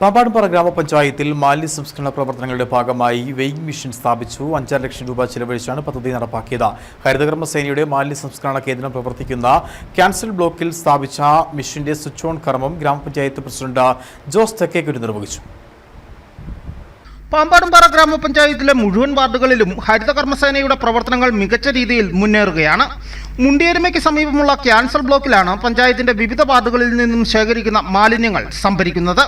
പാമ്പാടുംപാറ ഗ്രാമപഞ്ചായത്തിൽ മാലിന്യ സംസ്കരണ പ്രവർത്തനങ്ങളുടെ ഭാഗമായി വെയിങ് മിഷൻ സ്ഥാപിച്ചു. അഞ്ചര ലക്ഷം രൂപ ചെലവഴിച്ചാണ് പദ്ധതി നടപ്പാക്കിയത്. ഹരിതകർമ്മ സേനയുടെ മാലിന്യ സംസ്കരണ കേന്ദ്രം പ്രവർത്തിക്കുന്ന ക്യാൻസൽ ബ്ലോക്കിൽ സ്ഥാപിച്ച മെഷീന്റെ സ്വിച്ച് ഓൺ കർമ്മം ഗ്രാമപഞ്ചായത്ത് പ്രസിഡന്റ് ജോസ് തെക്കേക്കുരു നിർവഹിച്ചു. പാമ്പാടുംപാറ ഗ്രാമപഞ്ചായത്തിലെ മുഴുവൻ വാർഡുകളിലും ഹരിത കർമ്മസേനയുടെ പ്രവർത്തനങ്ങൾ മികച്ച രീതിയിൽ മുന്നേറുകയാണ്. മുണ്ടിയരുമയ്ക്ക് സമീപമുള്ള ക്യാൻസർ ബ്ലോക്കിലാണ് പഞ്ചായത്തിന്റെ വിവിധ വാർഡുകളിൽ നിന്നും ശേഖരിക്കുന്ന മാലിന്യങ്ങൾ സംഭരിക്കുന്നത്.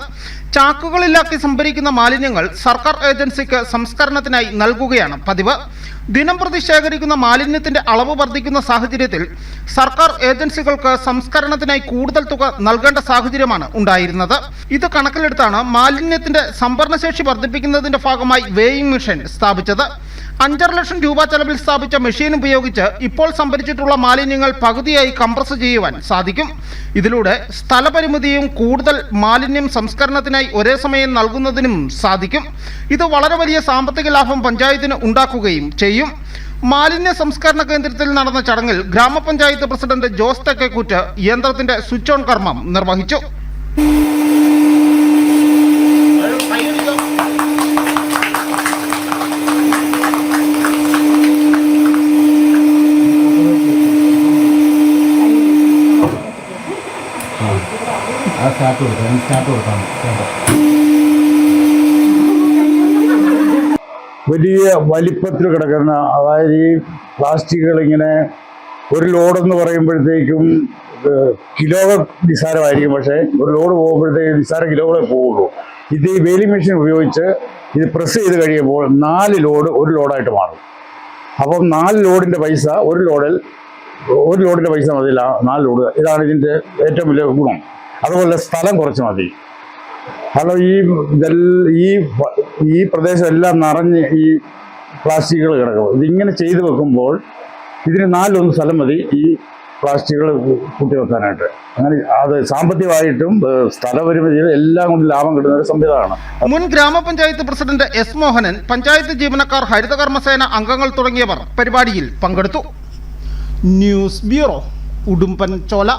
ചാക്കുകളിലാക്കി സംഭരിക്കുന്ന മാലിന്യങ്ങൾ സർക്കാർ ഏജൻസിക്ക് സംസ്കരണത്തിനായി നൽകുകയാണ് പതിവ്. ദിനം പ്രതി ശേഖരിക്കുന്ന മാലിന്യത്തിന്റെ അളവ് വർദ്ധിക്കുന്ന സാഹചര്യത്തിൽ സർക്കാർ ഏജൻസികൾക്ക് സംസ്കരണത്തിനായി കൂടുതൽ തുക നൽകേണ്ട സാഹചര്യമാണ് ഉണ്ടായിരുന്നത്. ഇത് കണക്കിലെടുത്താണ് മാലിന്യത്തിന്റെ സംഭരണശേഷി വർദ്ധിപ്പിക്കുന്നതിന്റെ ഭാഗമായി വേയിങ് മെഷീൻ സ്ഥാപിച്ചത്. അഞ്ചര ലക്ഷം രൂപ ചെലവിൽ സ്ഥാപിച്ച മെഷീൻ ഉപയോഗിച്ച് ഇപ്പോൾ സംഭരിച്ചിട്ടുള്ള മാലിന്യങ്ങൾ പകുതിയായി കംപ്രസ് ചെയ്യുവാൻ സാധിക്കും. ഇതിലൂടെ സ്ഥലപരിമിതിയും കൂടുതൽ മാലിന്യം സംസ്കരണത്തിനായി ഒരേ സമയം നൽകുന്നതിനും സാധിക്കും. ഇത് വളരെ വലിയ സാമ്പത്തിക ലാഭം പഞ്ചായത്തിന് ഉണ്ടാക്കുകയും ചെയ്യും. മാലിന്യ സംസ്കരണ കേന്ദ്രത്തിൽ നടന്ന ചടങ്ങിൽ ഗ്രാമപഞ്ചായത്ത് പ്രസിഡന്റ് ജോസ് തെക്കേക്കുറ്റ് യന്ത്രത്തിന്റെ സ്വിച്ച് ഓൺ കർമ്മം നിർവഹിച്ചു. ആ സ്റ്റാർട്ട് കൊടുക്കാം സ്റ്റാർട്ട് കൊടുക്കാം വലിയ വലിപ്പത്തിൽ കിടക്കുന്ന അതായത് ഈ പ്ലാസ്റ്റിക്കുകൾ ഇങ്ങനെ ഒരു ലോഡെന്ന് പറയുമ്പോഴത്തേക്കും കിലോ കിലോകൾ നിസ്സാരമായിരിക്കും പക്ഷേ ഒരു ലോഡ് പോകുമ്പോഴത്തേക്ക് നിസ്സാര കിലോകളെ പോവുള്ളൂ. ഇത് ഈ വെയിലിംഗ് മെഷീൻ ഉപയോഗിച്ച് ഇത് പ്രസ് ചെയ്ത് കഴിയുമ്പോൾ നാല് ലോഡ് ഒരു ലോഡായിട്ട് മാറും. അപ്പം നാല് ലോഡിന്റെ പൈസ ഒരു ലോഡിൽ ഒരു ലോഡിന്റെ പൈസ മതിയില്ല നാല് ലോഡ് ഇതാണ് ഇതിന്റെ ഏറ്റവും വലിയ ഗുണം. അതുപോലെ സ്ഥലം കുറച്ച് മതി. ഹലോ ഈ ഈ ഈ പ്രദേശം എല്ലാം നിറഞ്ഞ് ഈ പ്ലാസ്റ്റിക്കുകൾ കിടക്കും. ഇതിങ്ങനെ ചെയ്തു വെക്കുമ്പോൾ ഇതിന് നാലൊന്ന് സ്ഥലം മതി ഈ പ്ലാസ്റ്റിക്കുകൾ കൂട്ടി വെക്കാനായിട്ട്. അങ്ങനെ അത് സാമ്പത്തികമായിട്ടും ഏഹ്, എല്ലാം കൊണ്ട് ലാഭം കിട്ടുന്ന ഒരു സംവിധാനമാണ്. മുൻ ഗ്രാമപഞ്ചായത്ത് പ്രസിഡന്റ് എസ് മോഹനൻ പഞ്ചായത്ത് ജീവനക്കാർ ഹരിതകർമ്മസേന അംഗങ്ങൾ തുടങ്ങിയവർ പരിപാടിയിൽ പങ്കെടുത്തു. News bureau Udumbanchola.